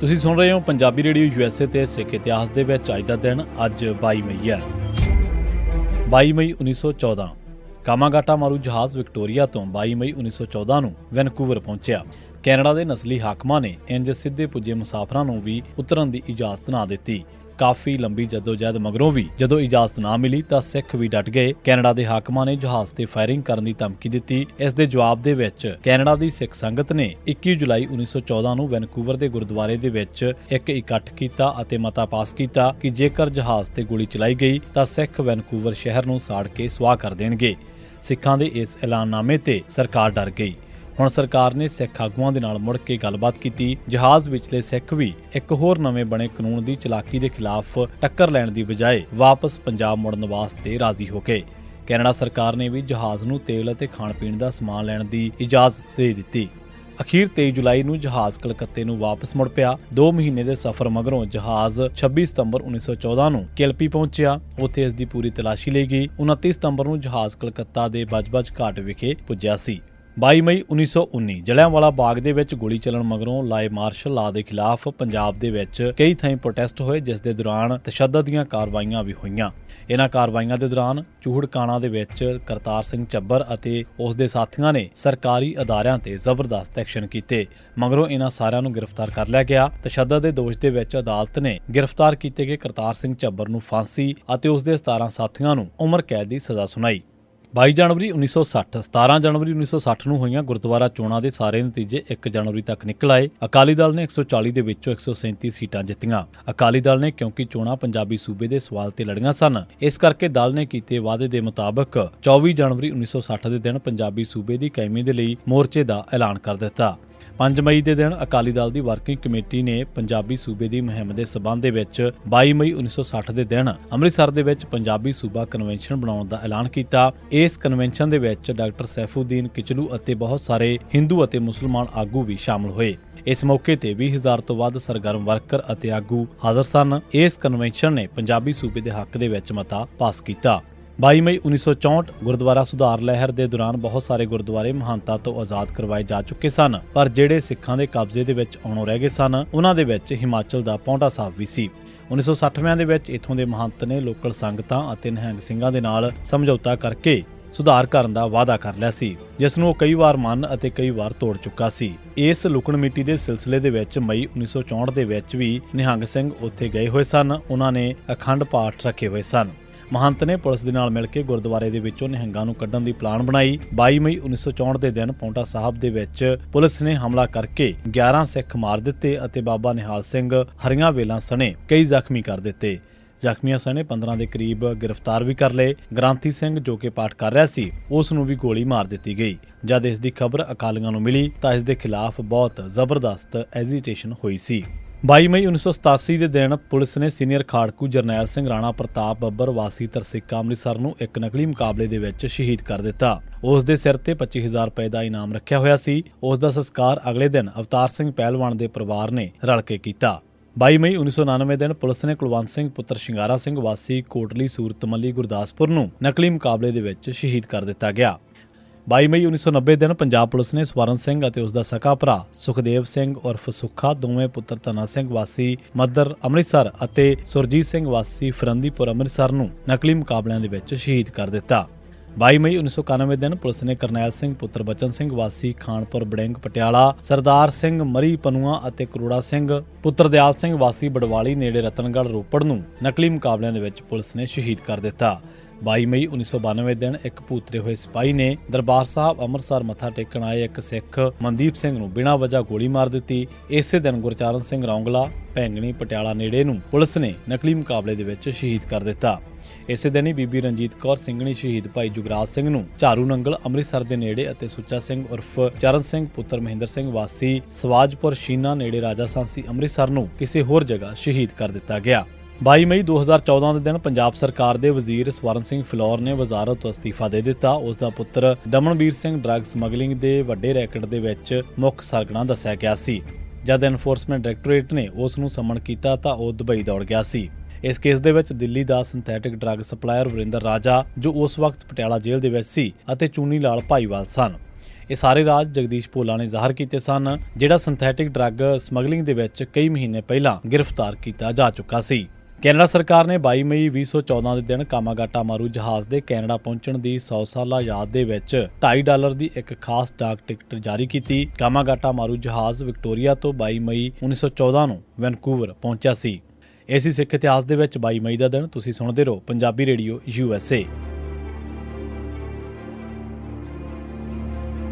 ਤੁਸੀਂ ਸੁਣ ਰਹੇ ਹੋ ਪੰਜਾਬੀ ਰੇਡੀਓ ਯੂਐਸਏ ਤੇ ਸਿੱਖ ਇਤਿਹਾਸ ਦੇ ਵਿੱਚ ਅੱਜ ਦਾ ਦਿਨ, ਅੱਜ 22 ਮਈ ਹੈ। 22 ਮਈ 1914 ਕਾਮਾਗਾਟਾ ਮਾਰੂ ਜਹਾਜ਼ ਵਿਕਟੋਰੀਆ ਤੋਂ 22 ਮਈ 1914 ਨੂੰ ਵੈਨਕੂਵਰ ਪਹੁੰਚਿਆ। ਕੈਨੇਡਾ ਦੇ ਨਸਲੀ ਹਾਕਮਾਂ ਨੇ ਇੰਜ ਸਿੱਧੇ ਪੁੱਜੇ ਮੁਸਾਫਰਾਂ ਨੂੰ ਵੀ ਉਤਰਨ ਦੀ ਇਜਾਜ਼ਤ ਨਾ ਦਿੱਤੀ। ਕਾਫੀ ਲੰਬੀ ਜਦੋਜਹਿਦ ਮਗਰੋਂ ਵੀ ਜਦੋਂ ਇਜਾਜ਼ਤ ਨਾ ਮਿਲੀ ਤਾਂ ਸਿੱਖ ਵੀ ਡਟ ਗਏ। ਕੈਨੇਡਾ ਦੇ ਹਾਕਮਾਂ ਨੇ ਜਹਾਜ਼ ਤੇ ਫਾਇਰਿੰਗ ਕਰਨ ਦੀ ਧਮਕੀ ਦਿੱਤੀ। ਇਸ ਦੇ ਜਵਾਬ ਦੇ ਵਿੱਚ ਕੈਨੇਡਾ ਦੀ ਸਿੱਖ ਸੰਗਤ ਨੇ 21 ਜੁਲਾਈ 1914 ਨੂੰ ਵੈਨਕੂਵਰ ਦੇ ਗੁਰਦੁਆਰੇ ਦੇ ਵਿੱਚ ਇੱਕ ਇਕੱਠ ਕੀਤਾ ਅਤੇ ਮਤਾ ਪਾਸ ਕੀਤਾ ਕਿ ਜੇਕਰ ਜਹਾਜ਼ ਤੇ ਗੋਲੀ ਚਲਾਈ ਗਈ ਤਾਂ ਸਿੱਖ ਵੈਨਕੂਵਰ ਸ਼ਹਿਰ ਨੂੰ ਸਾੜ ਕੇ ਸੁਆਹ ਕਰ ਦੇਣਗੇ। ਸਿੱਖਾਂ ਦੇ ਇਸ ਐਲਾਨਨਾਮੇ ਤੇ ਸਰਕਾਰ ਡਰ ਗਈ। ਹੁਣ ਸਰਕਾਰ ਨੇ ਸਿੱਖ ਆਗੂਆਂ ਦੇ ਨਾਲ ਮੁੜ ਕੇ ਗੱਲਬਾਤ ਕੀਤੀ। ਜਹਾਜ਼ ਵਿਚਲੇ ਸਿੱਖ ਵੀ ਇੱਕ ਹੋਰ ਨਵੇਂ ਬਣੇ ਕਾਨੂੰਨ ਦੀ ਚਲਾਕੀ ਦੇ ਖਿਲਾਫ ਟੱਕਰ ਲੈਣ ਦੀ ਬਜਾਏ ਵਾਪਸ ਪੰਜਾਬ ਮੁੜਨ ਵਾਸਤੇ ਰਾਜ਼ੀ ਹੋ ਗਏ। ਕੈਨੇਡਾ ਸਰਕਾਰ ਨੇ ਵੀ ਜਹਾਜ਼ ਨੂੰ ਤੇਲ ਅਤੇ ਖਾਣ ਪੀਣ ਦਾ ਸਮਾਨ ਲੈਣ ਦੀ ਇਜਾਜ਼ਤ ਦੇ ਦਿੱਤੀ। ਅਖੀਰ 23 ਜੁਲਾਈ ਨੂੰ ਜਹਾਜ਼ ਕਲਕੱਤੇ ਨੂੰ ਵਾਪਸ ਮੁੜ ਪਿਆ। 2 ਮਹੀਨੇ ਦੇ ਸਫ਼ਰ ਮਗਰੋਂ ਜਹਾਜ਼ 26 ਸਤੰਬਰ 1914 ਨੂੰ ਕਿਲਪੀ ਪਹੁੰਚਿਆ। ਉੱਥੇ ਇਸ ਦੀ ਪੂਰੀ ਤਲਾਸ਼ੀ ਲਈ ਗਈ। 29 ਸਤੰਬਰ ਨੂੰ ਜਹਾਜ਼ ਕਲਕੱਤਾ ਦੇ ਬਜਬਜ ਘਾਟ ਵਿਖੇ ਪੁੱਜਿਆ ਸੀ। 22 ਮਈ 1919 ਜਲਿਆਂਵਾਲਾ ਬਾਗ ਦੇ ਵਿੱਚ ਗੋਲੀ ਚੱਲਣ ਮਗਰੋਂ ਲਾਏ ਮਾਰਸ਼ਲ ਲਾ ਦੇ ਖਿਲਾਫ ਪੰਜਾਬ ਦੇ ਵਿੱਚ ਕਈ ਥਾਈਂ ਪ੍ਰੋਟੈਸਟ ਹੋਏ, ਜਿਸ ਦੇ ਦੌਰਾਨ ਤਸ਼ੱਦਦ ਦੀਆਂ ਕਾਰਵਾਈਆਂ ਵੀ ਹੋਈਆਂ। ਇਹਨਾਂ ਕਾਰਵਾਈਆਂ ਦੇ ਦੌਰਾਨ ਚੂਹੜਕਾਣਾ ਦੇ ਵਿੱਚ ਕਰਤਾਰ ਸਿੰਘ ਚੱਬਰ ਅਤੇ ਉਸ ਦੇ ਸਾਥੀਆਂ ਨੇ ਸਰਕਾਰੀ ਅਦਾਰਿਆਂ ਤੇ ਜ਼ਬਰਦਸਤ ਐਕਸ਼ਨ ਕੀਤੇ। ਮਗਰੋਂ ਇਹਨਾਂ ਸਾਰਿਆਂ ਨੂੰ ਗ੍ਰਿਫਤਾਰ ਕਰ ਲਿਆ ਗਿਆ। ਤਸ਼ੱਦਦ ਦੇ ਦੋਸ਼ ਦੇ ਵਿੱਚ ਅਦਾਲਤ ਨੇ ਗ੍ਰਿਫਤਾਰ ਕੀਤੇ ਗਏ ਕਰਤਾਰ ਸਿੰਘ ਚੱਬਰ ਨੂੰ ਫਾਂਸੀ ਅਤੇ ਉਸ ਦੇ 17 ਸਾਥੀਆਂ ਨੂੰ ਉਮਰ ਕੈਦ ਦੀ ਸਜ਼ਾ ਸੁਣਾਈ। 22 ਜਨਵਰੀ 1960 17 ਜਨਵਰੀ 1960 ਨੂੰ ਹੋਈਆਂ ਗੁਰਦੁਆਰਾ ਚੋਣਾਂ ਦੇ ਸਾਰੇ ਨਤੀਜੇ 1 ਜਨਵਰੀ ਤੱਕ ਨਿਕਲ ਆਏ। ਅਕਾਲੀ ਦਲ ਨੇ 140 ਦੇ ਵਿੱਚੋਂ 137 ਸੀਟਾਂ ਜਿੱਤੀਆਂ। ਅਕਾਲੀ ਦਲ ਨੇ ਕਿਉਂਕਿ ਚੋਣਾਂ ਪੰਜਾਬੀ ਸੂਬੇ ਦੇ ਸਵਾਲ ਤੇ ਲੜੀਆਂ ਸਨ, ਇਸ ਕਰਕੇ ਦਲ ਨੇ ਕੀਤੇ ਵਾਅਦੇ ਦੇ ਮੁਤਾਬਕ 24 ਜਨਵਰੀ 1960 ਦੇ ਦਿਨ ਪੰਜਾਬੀ ਸੂਬੇ ਦੀ ਕਾਇਮੀ ਦੇ ਲਈ ਮੋਰਚੇ ਦਾ ਐਲਾਨ ਕਰ ਦਿੱਤਾ। 5 ਮਈ ਦੇ ਦਿਨ ਅਕਾਲੀ ਦਲ ਦੀ ਵਰਕਿੰਗ ਕਮੇਟੀ ਨੇ ਪੰਜਾਬੀ ਸੂਬੇ ਦੀ ਮੁਹਿੰਮ ਦੇ ਸਬੰਧ ਦੇ ਵਿੱਚ 22 ਮਈ 1960 ਦੇ ਦਿਨ ਅੰਮ੍ਰਿਤਸਰ ਦੇ ਵਿੱਚ ਪੰਜਾਬੀ ਸੂਬਾ ਕਨਵੈਨਸ਼ਨ ਬਣਾਉਣ ਦਾ ਐਲਾਨ ਕੀਤਾ। ਇਸ ਕਨਵੈਨਸ਼ਨ ਦੇ ਵਿੱਚ ਡਾਕਟਰ ਸੈਫੂਦੀਨ ਕਿਚਲੂ ਅਤੇ ਬਹੁਤ ਸਾਰੇ ਹਿੰਦੂ ਅਤੇ ਮੁਸਲਮਾਨ ਆਗੂ ਵੀ ਸ਼ਾਮਲ ਹੋਏ। ਇਸ ਮੌਕੇ ਤੇ 20000 ਤੋਂ ਵੱਧ ਸਰਗਰਮ ਵਰਕਰ ਅਤੇ ਆਗੂ ਹਾਜ਼ਰ ਸਨ। ਇਸ ਕਨਵੈਨਸ਼ਨ ਨੇ ਪੰਜਾਬੀ ਸੂਬੇ ਦੇ ਹੱਕ ਦੇ ਵਿੱਚ ਮਤਾ ਪਾਸ ਕੀਤਾ। 22 ਮਈ 1964 ਗੁਰਦੁਆਰਾ ਸੁਧਾਰ ਲਹਿਰ ਦੇ ਦੌਰਾਨ ਬਹੁਤ ਸਾਰੇ ਗੁਰਦੁਆਰੇ ਮਹੰਤਾਂ ਤੋਂ ਆਜ਼ਾਦ ਕਰਵਾਏ ਜਾ ਚੁੱਕੇ ਸਨ, ਪਰ ਜਿਹੜੇ ਸਿੱਖਾਂ ਦੇ ਕਬਜ਼ੇ ਦੇ ਵਿੱਚ ਆਉਣੋਂ ਰਹਿ ਗਏ ਸਨ, ਉਹਨਾਂ ਦੇ ਵਿੱਚ ਹਿਮਾਚਲ ਦਾ ਪੌਂਟਾ ਸਾਹਿਬ ਵੀ ਸੀ। 1960ਵਿਆਂ ਦੇ ਵਿੱਚ ਇਥੋਂ ਦੇ ਮਹੰਤ ਨੇ ਲੋਕਲ ਸੰਗਤਾਂ ਅਤੇ ਨਿਹੰਗ ਸਿੰਘਾਂ ਦੇ ਨਾਲ ਸਮਝੌਤਾ ਕਰਕੇ ਸੁਧਾਰ ਕਰਨ ਦਾ ਵਾਅਦਾ ਕਰ ਲਿਆ ਸੀ, ਜਿਸ ਨੂੰ ਉਹ ਕਈ ਵਾਰ ਮੰਨ ਅਤੇ ਕਈ ਵਾਰ ਤੋੜ ਚੁੱਕਾ ਸੀ। ਇਸ ਲੁਕਣ ਮਿੱਟੀ ਦੇ ਸਿਲਸਿਲੇ ਦੇ ਵਿੱਚ ਮਈ 1964 ਦੇ ਵਿੱਚ ਵੀ ਨਿਹੰਗ ਸਿੰਘ ਉੱਥੇ ਗਏ ਹੋਏ ਸਨ, ਉਹਨਾਂ ਨੇ ਅਖੰਡ ਪਾਠ ਰੱਖੇ ਹੋਏ ਸਨ। ਮਹੰਤ ਨੇ ਪੁਲਿਸ ਦੇ ਨਾਲ ਮਿਲ ਕੇ ਗੁਰਦੁਆਰੇ ਦੇ ਵਿੱਚੋਂ ਨਿਹੰਗਾਂ ਨੂੰ ਕੱਢਣ ਦੀ ਪਲਾਨ ਬਣਾਈ। 22 ਮਈ 1964 ਦੇ ਦਿਨ ਪੌਂਟਾ ਸਾਹਿਬ ਦੇ ਵਿੱਚ ਪੁਲਿਸ ਨੇ ਹਮਲਾ ਕਰਕੇ 11 ਸਿੱਖ ਮਾਰ ਦਿੱਤੇ ਅਤੇ ਬਾਬਾ ਨਿਹਾਲ ਸਿੰਘ ਹਰੀਆਂ ਵੇਲਾਂ ਸਣੇ ਕਈ ਜ਼ਖਮੀ ਕਰ ਦਿੱਤੇ। ਜ਼ਖਮੀਆਂ ਸਣੇ 15 ਦੇ ਕਰੀਬ ਗ੍ਰਿਫਤਾਰ ਵੀ ਕਰ ਲਏ। ਗ੍ਰਾਂਥੀ ਸਿੰਘ ਜੋ ਕਿ ਪਾਠ ਕਰ ਰਿਹਾ ਸੀ, ਉਸ ਨੂੰ ਵੀ ਗੋਲੀ ਮਾਰ ਦਿੱਤੀ ਗਈ। ਜਦ ਇਸ ਦੀ ਖਬਰ ਅਕਾਲੀਆਂ ਨੂੰ ਮਿਲੀ, ਤਾਂ ਇਸ ਦੇ ਖਿਲਾਫ ਬਹੁਤ ਜ਼ਬਰਦਸਤ ਐਜੀਟੇਸ਼ਨ ਹੋਈ ਸੀ। 22 ਮਈ 1987 ਦੇ ਦਿਨ ਪੁਲਿਸ ਨੇ ਸੀਨੀਅਰ ਖਾੜਕੂ ਜਰਨੈਲ ਸਿੰਘ ਰਾਣਾ ਪ੍ਰਤਾਪ ਬੱਬਰ ਵਾਸੀ ਤਰਸਿੱਕਾ ਅੰਮ੍ਰਿਤਸਰ ਨੂੰ ਇੱਕ ਨਕਲੀ ਮੁਕਾਬਲੇ ਦੇ ਵਿੱਚ ਸ਼ਹੀਦ ਕਰ ਦਿੱਤਾ। ਉਸ ਦੇ ਸਿਰ ਤੇ 25000 ਰੁਪਏ ਦਾ ਇਨਾਮ ਰੱਖਿਆ ਹੋਇਆ ਸੀ। ਉਸ ਦਾ ਸੰਸਕਾਰ ਅਗਲੇ ਦਿਨ ਅਵਤਾਰ ਸਿੰਘ ਪਹਿਲਵਾਨ ਦੇ ਪਰਿਵਾਰ ਨੇ ਰਲ ਕੇ ਕੀਤਾ। 22 ਮਈ 1999 ਦਿਨ ਪੁਲਿਸ ਨੇ ਕੁਲਵੰਤ ਸਿੰਘ, ਪੁੱਤਰ ਸ਼ਿੰਗਾਰਾ ਸਿੰਘ ਵਾਸੀ ਕੋਟਲੀ ਸੂਰਤਮੱਲੀ ਗੁਰਦਾਸਪੁਰ ਨੂੰ ਨਕਲੀ ਮੁਕਾਬਲੇ ਦੇ ਵਿੱਚ ਸ਼ਹੀਦ ਕਰ ਦਿੱਤਾ ਗਿਆ। 22 ਮਈ 1990 ਦਿਨ ਪੰਜਾਬ ਪੁਲਿਸ ਨੇ ਸਵਰਨ ਸਿੰਘ ਅਤੇ ਉਸ ਦਾ ਸਕਾ ਭਰਾ ਸੁਖਦੇਵ ਸਿੰਘ ਉਰਫ ਸੁੱਖਾ, ਦੋਵੇਂ ਪੁੱਤਰ ਧਨਾ ਸਿੰਘ ਵਾਸੀ ਮਦਰ ਅੰਮ੍ਰਿਤਸਰ ਅਤੇ ਸੁਰਜੀਤ ਸਿੰਘ ਵਾਸੀ ਫਰੰਦੀਪੁਰ ਅੰਮ੍ਰਿਤਸਰ ਨੂੰ ਨਕਲੀ ਮੁਕਾਬਲਿਆਂ ਦੇ ਵਿੱਚ ਸ਼ਹੀਦ ਕਰ ਦਿੱਤਾ। 22 ਮਈ 1991 ਦਿਨ ਪੁਲਿਸ ਨੇ ਕਰਨੈਲ ਸਿੰਘ, ਪੁੱਤਰ ਬਚਨ ਸਿੰਘ ਵਾਸੀ, ਖਾਨਪੁਰ ਬੜਿੰਗ, ਪਟਿਆਲਾ, ਸਰਦਾਰ ਸਿੰਘ ਮਰੀ ਪਨੂਆ ਅਤੇ ਕਰੋੜਾ ਸਿੰਘ, ਪੁੱਤਰ ਦਿਆਲ ਸਿੰਘ ਵਾਸੀ ਬੜਵਾਲੀ ਨੇੜੇ ਰਤਨਗੜ੍ਹ ਰੋਪੜ ਨੂੰ ਨਕਲੀ ਮੁਕਾਬਲਿਆਂ ਦੇ ਵਿੱਚ ਪੁਲਿਸ ਨੇ ਸ਼ਹੀਦ ਕਰ ਦਿੱਤਾ। 22 ਮਈ 1992 ਦਿਨ ਇੱਕ ਭੂਤਰੇ ਹੋਏ ਸਿਪਾਹੀ ਨੇ ਦਰਬਾਰ ਸਾਹਿਬ ਅੰਮ੍ਰਿਤਸਰ ਮੱਥਾ ਟੇਕਣ ਆਏ ਇੱਕ ਸਿੱਖ ਮਨਦੀਪ ਸਿੰਘ ਨੂੰ ਬਿਨਾਂ ਵਜ੍ਹਾ ਗੋਲੀ ਮਾਰ ਦਿੱਤੀ। ਇਸੇ ਦਿਨ ਗੁਰਚਰਨ ਸਿੰਘ ਰੌਂਗਲਾ, ਭੈਂਗਣੀ ਪਟਿਆਲਾ ਨੇੜੇ ਨੂੰ ਪੁਲਿਸ ਨੇ ਨਕਲੀ ਮੁਕਾਬਲੇ ਦੇ ਵਿੱਚ ਸ਼ਹੀਦ ਕਰ ਦਿੱਤਾ। ਇਸੇ ਦਿਨ ਹੀ ਬੀਬੀ ਰਣਜੀਤ ਕੌਰ ਸਿੰਘਣੀ ਸ਼ਹੀਦ ਭਾਈ ਜੁਗਰਾਜ ਸਿੰਘ ਨੂੰ ਝਾਰੂ ਨੰਗਲ ਅੰਮ੍ਰਿਤਸਰ ਦੇ ਨੇੜੇ ਅਤੇ ਸੁੱਚਾ ਸਿੰਘ ਉਰਫ ਚਰਨ ਸਿੰਘ ਪੁੱਤਰ ਮਹਿੰਦਰ ਸਿੰਘ ਵਾਸੀ ਸਵਾਜਪੁਰ ਸ਼ੀਨਾ ਨੇੜੇ ਰਾਜਾ ਸਾਂਸੀ ਅੰਮ੍ਰਿਤਸਰ ਨੂੰ ਕਿਸੇ ਹੋਰ ਜਗ੍ਹਾ ਸ਼ਹੀਦ ਕਰ ਦਿੱਤਾ ਗਿਆ। 22 ਮਈ 2014 ਦੇ ਦਿਨ ਪੰਜਾਬ ਸਰਕਾਰ ਦੇ ਵਜ਼ੀਰ ਸਵਰਨ ਸਿੰਘ ਫਿਲੌਰ ਨੇ ਵਜ਼ਾਰਤ ਤੋਂ ਅਸਤੀਫਾ ਦੇ ਦਿੱਤਾ। ਉਸ ਦਾ ਪੁੱਤਰ ਦਮਨਵੀਰ ਸਿੰਘ ਡਰੱਗ ਸਮਗਲਿੰਗ ਦੇ ਵੱਡੇ ਰੈਕਟ ਦੇ ਵਿੱਚ ਮੁੱਖ ਸਰਗਣਾ ਦੱਸਿਆ ਗਿਆ ਸੀ। ਜਦ ਐਨਫੋਰਸਮੈਂਟ ਡਾਇਰੈਕਟੋਰੇਟ ਨੇ ਉਸ ਨੂੰ ਸਮਨ ਕੀਤਾ ਤਾਂ ਉਹ ਦੁਬਈ ਦੌੜ ਗਿਆ ਸੀ। ਇਸ ਕੇਸ ਦੇ ਵਿੱਚ ਦਿੱਲੀ ਦਾ synthetic drug supplier Varinder Raja, ਜੋ ਉਸ ਵਕਤ ਪਟਿਆਲਾ ਜੇਲ੍ਹ ਦੇ ਵਿੱਚ ਸੀ ਅਤੇ ਚੂਨੀ ਲਾਲ ਭਾਈਵਾਲ ਸਨ। ਇਹ ਸਾਰੇ ਰਾਜ ਜਗਦੀਸ਼ ਭੋਲਾ ਨੇ ਜ਼ਾਹਰ ਕੀਤੇ ਸਨ, ਜਿਹੜਾ ਸਿੰਥੈਟਿਕ ਡਰੱਗ ਸਮਗਲਿੰਗ ਦੇ ਵਿੱਚ ਕਈ ਮਹੀਨੇ ਪਹਿਲਾਂ ਗ੍ਰਿਫਤਾਰ ਕੀਤਾ ਜਾ ਚੁੱਕਾ ਸੀ। ਕੈਨੇਡਾ ਸਰਕਾਰ ਨੇ 22 ਮਈ 2014 ਦੇ ਦਿਨ ਕਾਮਾਗਾਟਾ ਮਾਰੂ ਜਹਾਜ਼ ਦੇ ਕੈਨੇਡਾ ਪਹੁੰਚਣ ਦੀ 100 ਸਾਲਾ ਯਾਦ ਦੇ ਵਿੱਚ 2.5 ਡਾਲਰ ਦੀ ਇੱਕ ਖਾਸ ਡਾਕ ਟਿਕਟ ਜਾਰੀ ਕੀਤੀ। ਕਾਮਾਗਾਟਾ ਮਾਰੂ ਜਹਾਜ਼ ਵਿਕਟੋਰੀਆ ਤੋਂ 22 ਮਈ 1914 ਨੂੰ ਵੈਨਕੂਵਰ ਪਹੁੰਚਿਆ ਸੀ। ਇਸੇ ਸਿੱਖ ਇਤਿਹਾਸ ਦੇ ਵਿੱਚ 22 ਮਈ ਦਾ ਦਿਨ ਤੁਸੀਂ ਸੁਣਦੇ ਰਹੋ। Punjabi radio USA